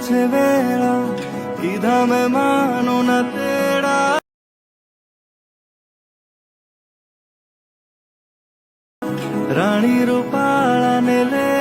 છે વેળા કીધા મેં માનો ન તેડા રાણી રૂપાળાને લેવા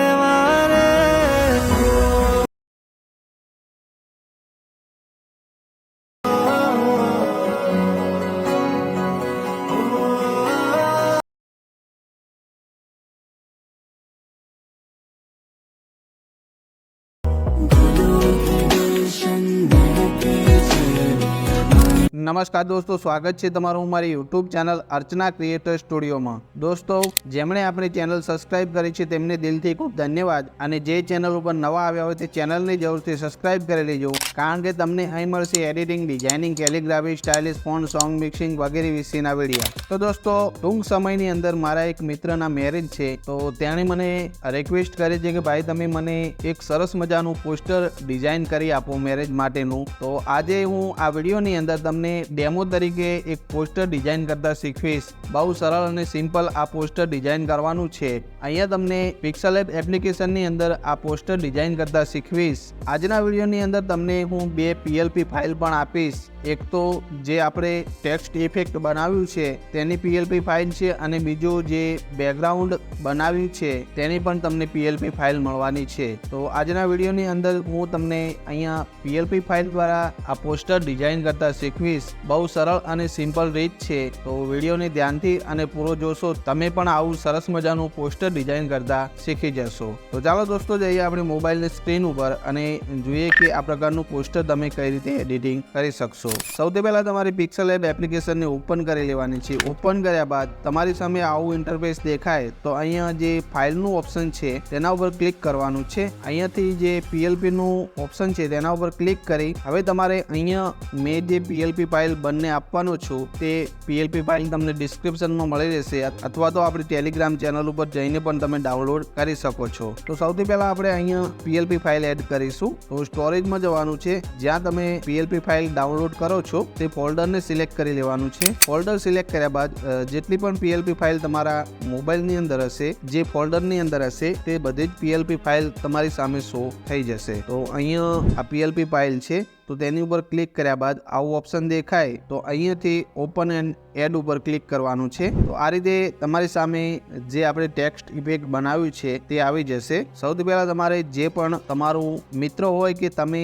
નમસ્કાર દોસ્તો, સ્વાગત છે તમારું મારી યુટ્યુબ ચેનલ અર્ચના ક્રિએટર સ્ટુડિયોમાં દોસ્તો, જેમણે આપણી ચેનલ સબસ્ક્રાઇબ કરી છે તેમને દિલથી ખૂબ ધન્યવાદ. અને જે ચેનલ ઉપર નવા આવ્યા હોય તે ચેનલને જરૂરથી સબસ્ક્રાઇબ કરી લેજો. કારણ કે તમને અહીં મળશે editing, designing, calligraphy, stylish phone, song mixing વગેરે વિશેના વિડીયા. તો દોસ્તો, ટૂંક સમયની અંદર મારા એક મિત્રના મેરેજ છે, તો તેણે મને રિક્વેસ્ટ કરી છે કે ભાઈ તમે મને એક સરસ મજાનું પોસ્ટર ડિઝાઇન કરી આપો મેરેજ માટેનું. તો આજે હું આ વિડીયોની અંદર તમને ડેમો તરીકે એક પોસ્ટર ડિઝાઇન કરતા શીખવીશ. બહુ સરળ અને સિમ્પલ આ પોસ્ટર ડિઝાઇન કરવાનું છે. અહીંયા તમને પિક્સલ એપ એપ્લિકેશનની અંદર આ પોસ્ટર ડિઝાઇન કરતા શીખવીશ. આજના વિડીયોની અંદર તમને હું બે પીએલપી ફાઇલ પણ આપીશ. એક તો જે આપણે ટેક્સ્ટ ઇફેક્ટ બનાવ્યું છે, તેની પીએલપી ફાઇલ છે અને બીજું જે બેકગ્રાઉન્ડ બનાવ્યું છે, તેની પણ તમને પીએલપી ફાઇલ મળવાની છે. તો આજના વિડીયોની અંદર હું તમને અહીંયા પીએલપી ફાઇલ દ્વારા આ પોસ્ટર ડિઝાઇન કરતા શીખવીશ. બહુ સરળ અને સિમ્પલ રીત છે. તો વિડીયોને ધ્યાનથી અને પૂરો જોશો, તમે પણ આવું સરસ મજાનું પોસ્ટર ડિઝાઇન કરતા શીખી જશો. તો ચાલો દોસ્તો જઈએ આપણે મોબાઈલની સ્ક્રીન ઉપર અને જોઈએ કે આ પ્રકારનું પોસ્ટર તમે કઈ રીતે એડિટિંગ કરી શકશો? સૌથી પહેલાં તમારી પિક્સલ એપ એપ્લિકેશનને ઓપન કરી લેવાની છે. ઓપન કર્યા બાદ તમારી સામે આવું ઇન્ટરફેસ દેખાય તો અહીંયા જે ફાઇલનું ઓપ્શન છે, તેના ઉપર ક્લિક કરવાનું છે. અહીંયાથી જે પીએલપીનું ઓપ્શન છે, તેના ઉપર ક્લિક કરી હવે તમારે અહીંયા મેં જે પીએલપી ફાઇલ બંને આપવાનો છું, તે પીએલપી ફાઇલ તમને ડિસ્ક્રિપ્શનમાં મળી રહેશે અથવા તો આપણી ટેલિગ્રામ ચેનલ ઉપર જઈને પણ તમે ડાઉનલોડ કરી શકો છો. તો સૌથી પહેલાં આપણે અહીંયા પીએલપી ફાઇલ એડ કરીશું. તો સ્ટોરેજમાં જવાનું છે, જ્યાં તમે પીએલપી ફાઇલ ડાઉનલોડ કરો છો, તે ફોલ્ડરને સિલેક્ટ કરી લેવાનું છે. ફોલ્ડર સિલેક્ટ કર્યા બાદ જેટલી પણ પીએલપી ફાઇલ તમારા મોબાઈલની અંદર હશે, જે ફોલ્ડરની અંદર હશે, તે બધી જ પીએલપી ફાઇલ તમારી સામે શો થઈ જશે. તો અહીંયા આ પીએલપી ફાઇલ છે. તો તેની ઉપર ક્લિક કર્યા બાદ આવું ઓપ્શન દેખાય, તો અહીંયાથી ઓપન એન્ડ એડ ઉપર ક્લિક કરવાનું છે. તો આ રીતે તમારી સામે જે આપણે ટેક્સ્ટ ઇફેક્ટ બનાવ્યું છે તે આવી જશે. સૌથી પહેલાં તમારે જે પણ તમારું મિત્ર હોય કે તમે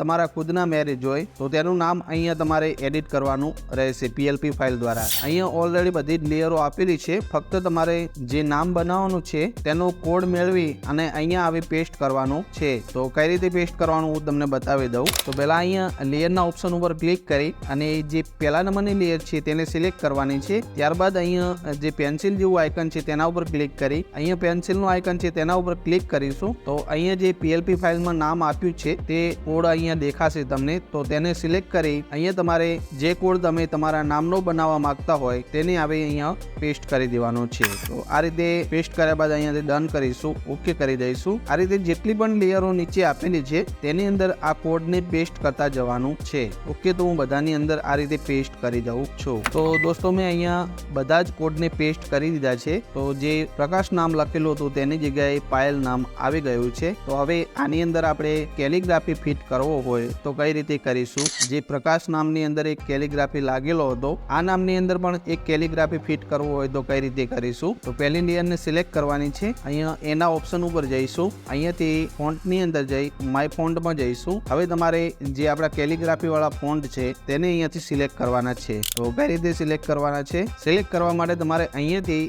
તમારા ખુદના મેરેજ હોય, તો તેનું નામ અહીંયા તમારે એડિટ કરવાનું રહેશે પીએલપી ફાઇલ દ્વારા. અહીંયા ઓલરેડી બધી જ લેયરો આપેલી છે. ફક્ત તમારે જે નામ બનાવવાનું છે તેનો કોડ મેળવી અને અહીંયા આવી પેસ્ટ કરવાનું છે. તો કઈ રીતે પેસ્ટ કરવાનું હું તમને બતાવી દઉં. તો પહેલાં અહીંયા લેયરના ઓપ્શન ઉપર ક્લિક કરી અને જે પહેલા નંબરની લેયર છે તેને સિલેક્ટ કરવાની છે. ત્યારબાદ અહીંયા જે પેન્સિલ જેવું આઇકન છે તેના ઉપર ક્લિક કરી. અહીંયા પેન્સિલનું આઇકન છે તેના ઉપર ક્લિક કરીશું. તો અહીંયા જે પીએલપી ફાઇલમાં નામ આપ્યું છે તે કોડ અહીંયા દેખાશે તમને. તો તેને સિલેક્ટ કરી અહીંયા તમારે જે કોડ તમે તમારા નામનો બનાવવા માંગતા હોય તેને આવે અહીંયા પેસ્ટ કરી દેવાનો છે. તો આ રીતે પેસ્ટ કર્યા બાદ અહીંયાથી ડન કરીશું. ઓકે કરી દઈશું. આ રીતે જેટલી પણ લેયરો નીચે આપેલી છે તેની અંદર આ કોડને પેસ્ટ કરતા જવાનું છે. ઓકે તો હું બધાની અંદર આ રીતે પેસ્ટ કરી દઉં છું. તો દોસ્તો, મેં અહીંયા બધા જ કોડને પેસ્ટ કરી દીધા છે. તો જે પ્રકાશ નામ લખેલું હતું તેની જગ્યાએ પાયલ નામ આવી ગયું છે. તો હવે આની અંદર આપણે કેલિગ્રાફી ફિટ કરવો હોય તો કઈ રીતે કરીશું? જે પ્રકાશ નામની અંદર એક કેલિગ્રાફી લાગેલો હતો, આ નામની અંદર પણ એક કેલિગ્રાફી ફિટ કરવો હોય તો કઈ રીતે કરીશું? તો પહેલી લેયરને સિલેક્ટ કરવાની છે. અહીંયા એના ઓપ્શન ઉપર જઈશું. અહીંયાથી ફોન્ટની અંદર જઈ માય ફોન્ટમાં જઈશું. હવે તમારે જે આપણા કેલિગ્રાફી વાળા ફોન્ટ છે, તેને અહીંયાથી સિલેક્ટ કરવાના છે. તો કઈ રીતે સિલેક્ટ કરવાના છે. સિલેક્ટ કરવા માટે તમારે અહીંયાથી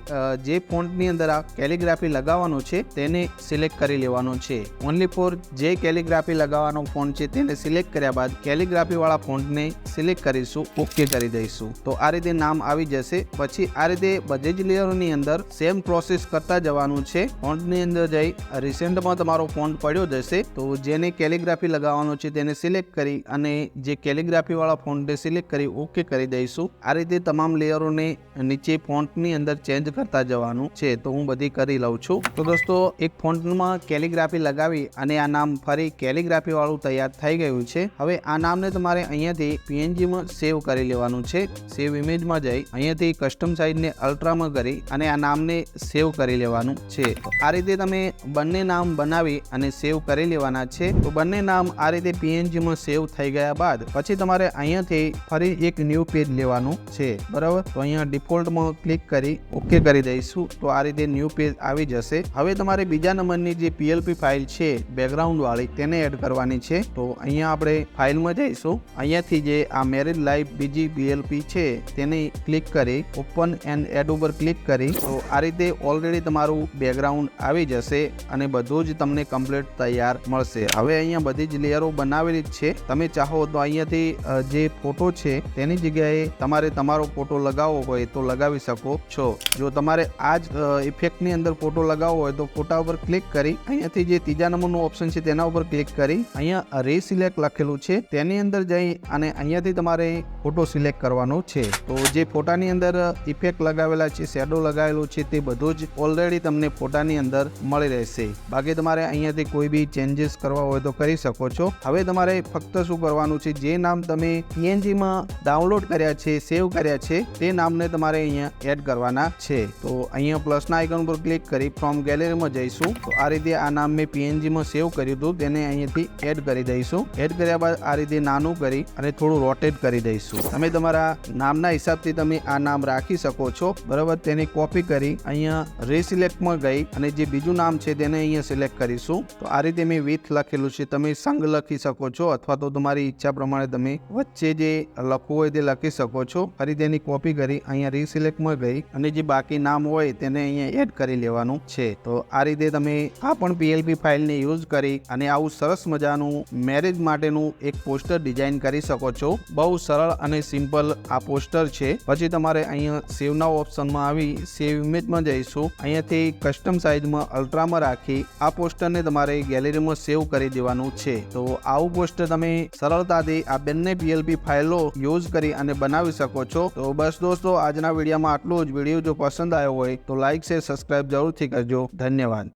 જે ફોન્ટની અંદર આ કેલિગ્રાફી લગાવવાનો છે, તેને સિલેક્ટ કરી લેવાનો છે. ઓનલી ફોર જે કેલિગ્રાફી લગાવવાનો ફોન્ટ છે, તેને સિલેક્ટ કર્યા બાદ કેલિગ્રાફી વાળા ફોન્ટને સિલેક્ટ કરીશું ઓકે કરી દઈશું. તો આ રીતે નામ આવી જશે. પછી આ રીતે બધી જ લેયરોની અંદર સેમ પ્રોસેસ કરતા જવાનું છે. ફોન્ટની અંદર જઈ રિસેન્ટમાં તમારો ફોન્ટ પડ્યો જશે. તો જેને કેલિગ્રાફી લગાવવાનો છે, તેને સિલેક્ટ સિલેક્ટ કરી અને જે કેલિગ્રાફીવાળા ફોન્ટને સિલેક્ટ કરી ઓકે કરી દઈશું. આ રીતે તમામ લેયરોને નીચે ફોન્ટની અંદર ચેન્જ કરતા જવાનું છે, તો હું બધી કરી લઉં છું. તો દોસ્તો, એક ફોન્ટમાં કેલિગ્રાફી લગાવી અને આ નામ ફરી કેલિગ્રાફી વાળું તૈયાર થઈ ગયું છે. હવે આ નામને તમારે અહીંયાથી પીએનજીમાં સેવ કરી લેવાનું છે. સેવ ઇમેજમાં જઈ અહીંયાથી કસ્ટમ સાઇઝને અલ્ટ્રામાં કરી અને આ નામને સેવ કરી લેવાનું છે. આ રીતે તમે બંને નામ બનાવી અને સેવ કરી લેવાના છે. તો બંને નામ આ રીતે પીએનજીમાં સેવ થઈ ગયા બાદ પછી તમારે અહીંયાથી ફરી એક ન્યૂ પેજ લેવાનું છે. બરાબર? તો અહીંયા ડિફોલ્ટમાં ક્લિક કરી ઓકે કરી દઈશું. તો આ રીતે ન્યૂ પેજ આવી જશે. હવે તમારે બીજા નંબરની જે પીએલપી ફાઇલ છે બેકગ્રાઉન્ડ વાળી તેને એડ કરવાની છે. તો અહીંયા આપણે ફાઇલમાં જઈશું. અહીંયાથી જે આ મેરેજ લાઈફ બીજી પીએલપી છે, તેને ક્લિક કરી ઓપન એન્ડ એડ ઉપર ક્લિક કરી. તો આ રીતે ઓલરેડી તમારું બેકગ્રાઉન્ડ આવી જશે અને બધું જ તમને કમ્પ્લીટ તૈયાર મળશે. હવે અહીંયા બધી જ લેયરો બનાવેલી જ છે. તમે ચાહો તો અહીંયાથી જે ફોટો છે, તેની જગ્યાએ તમારે તમારો ફોટો લગાવવો હોય તો લગાવી શકો છો. જો તમારે આ જ ઇફેક્ટની અંદર ફોટો લગાવવો હોય તો ફોટા ઉપર ક્લિક કરી, અહીંયાથી જે ત્રીજા નંબરનું ઓપ્શન છે તેના ઉપર ક્લિક કરી, અહીંયા રીસિલેક્ટ લખેલું છે. તેની અંદર જઈ અને અહીંયાથી તમારે ફોટો સિલેક્ટ કરવાનો છે. તો જે ફોટાની અંદર ઇફેક્ટ લગાવેલા છે શેડો લગાવેલું છે, તે બધું જ ઓલરેડી તમને ફોટાની અંદર મળી રહેશે. બાકી તમારે અહીંયાથી કોઈ બી ચેન્જીસ કરવા હોય તો કરી શકો છો. હવે તમારે ફક્ત શું કરવાનું છે? જે નામ તમે પીએનજીમાં ડાઉનલોડ કર્યા છે સેવ કર્યા છે, તે નામને તમારે અહીંયા એડ કરવાના છે. તો અહીંયા પ્લસના આઇકન પર ક્લિક કરી ફ્રોમ ગેલેરીમાં જઈશું. તો આ રીતે આ નામ મેં પીએનજીમાં સેવ કર્યું હતું. તેને અહીંયાથી એડ કરી દઈશું. એડ કર્યા બાદ આ રીતે નાનું કરી અને થોડું રોટેટ કરી દઈશું. તમે તમારા નામના હિસાબથી તમે આ નામ રાખી શકો છો. બરાબર? તેની કોપી કરી અહીંયા રીસિલેક્ટમાં ગઈ અને જે બીજું નામ છે તેને અહીંયા સિલેક્ટ કરીશું. તો આ રીતે મેં વિથ લખેલું છે. તમે સંઘ લખી શકો છો. અથવા તો તમારી ઈચ્છા પ્રમાણે તમે વચ્ચે જે લખવું હોય તે લખી શકો છો. ફરી તેની કોપી કરી અહીંયા રીસિલેક્ટમાં ગઈ અને જે બાકી નામ હોય તેને અહીંયા એડ કરી લેવાનું છે. તો આ રીતે તમે આ પણ પીએલપી ફાઇલને યુઝ કરી અને આવું સરસ મજાનું મેરેજ માટેનું એક પોસ્ટર ડિઝાઇન કરી શકો છો. બહુ સરળ અને સિમ્પલ આ પોસ્ટર છે. પછી તમારે અહીંયા સેવના ઓપ્શનમાં આવી સેવ ઇમેજમાં જઈશું. અહીંયાથી કસ્ટમ સાઇઝમાં અલ્ટ્રામાં રાખી આ પોસ્ટરને તમારે ગેલેરીમાં સેવ કરી દેવાનું છે. તો આવું પોસ્ટર તમે સરળતાથી આ બંને પીએલપી ફાઇલો યુઝ કરી અને બનાવી શકો છો. તો બસ દોસ્તો, આજના વિડીયોમાં આટલું જ. વીડિયો જો પસંદ આવ્યો હોય તો લાઈક શેર, સબસ્ક્રાઇબ જરૂરથી કરજો. ધન્યવાદ.